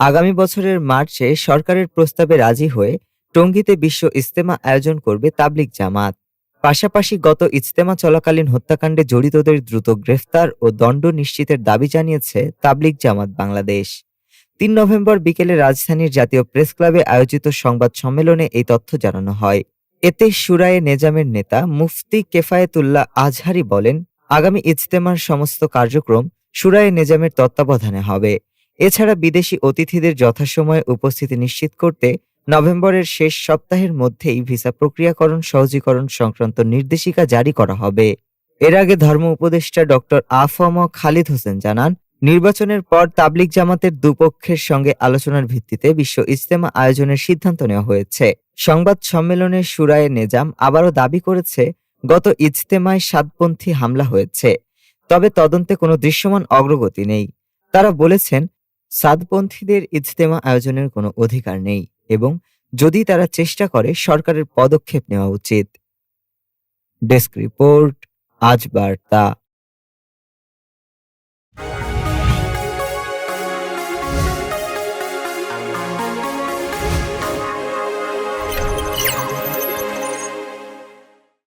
আগামী বছরের মার্চে সরকারের প্রস্তাবে রাজি হয়ে টঙ্গীতে বিশ্ব ইজতেমা আয়োজন করবে তাবলিগ জামাত। পাশাপাশি গত ইজতেমা চলাকালীন হত্যাকাণ্ডে জড়িতদের দ্রুত গ্রেফতার ও দণ্ড নিশ্চিতের দাবি জানিয়েছে তাবলিগ জামাত বাংলাদেশ। তিন নভেম্বর বিকেলে রাজধানীর জাতীয় প্রেস ক্লাবে আয়োজিত সংবাদ সম্মেলনে এই তথ্য জানানো হয়। এতে সুরায়ে নেজামের নেতা মুফতি কেফায়েতুল্লাহ আজহারি বলেন, আগামী ইজতেমার সমস্ত কার্যক্রম সুরায়ে নেজামের তত্ত্বাবধানে হবে। এছাড়া বিদেশি অতিথিদের যথাসময়ে উপস্থিতি নিশ্চিত করতে নভেম্বরের শেষ সপ্তাহের মধ্যেই ভিসা প্রক্রিয়াকরণ, সহজীকরণ সংক্রান্ত নির্দেশিকা জারি করা হবে। এর আগে ধর্ম উপদেষ্টা ডক্টর আফম খালিদ হোসেন জানান, নির্বাচনের পর তাবলিগ জামাতের দুপক্ষের সঙ্গে আলোচনার ভিত্তিতে বিশ্ব ইজতেমা আয়োজনের সিদ্ধান্ত নেওয়া হয়েছে। সংবাদ সম্মেলনে সুরায়ে নেজাম আবারও দাবি করেছে, গত ইজতেমায় সাতপন্থী হামলা হয়েছে, তবে তদন্তে কোনো দৃশ্যমান অগ্রগতি নেই। তারা বলেছেন সাদপন্থীদের ইজতেমা আয়োজনের কোনো অধিকার নেই এবং যদি তারা চেষ্টা করে, সরকারের পদক্ষেপ নেওয়া উচিত। ডেস্ক রিপোর্ট, আজ বার্তা।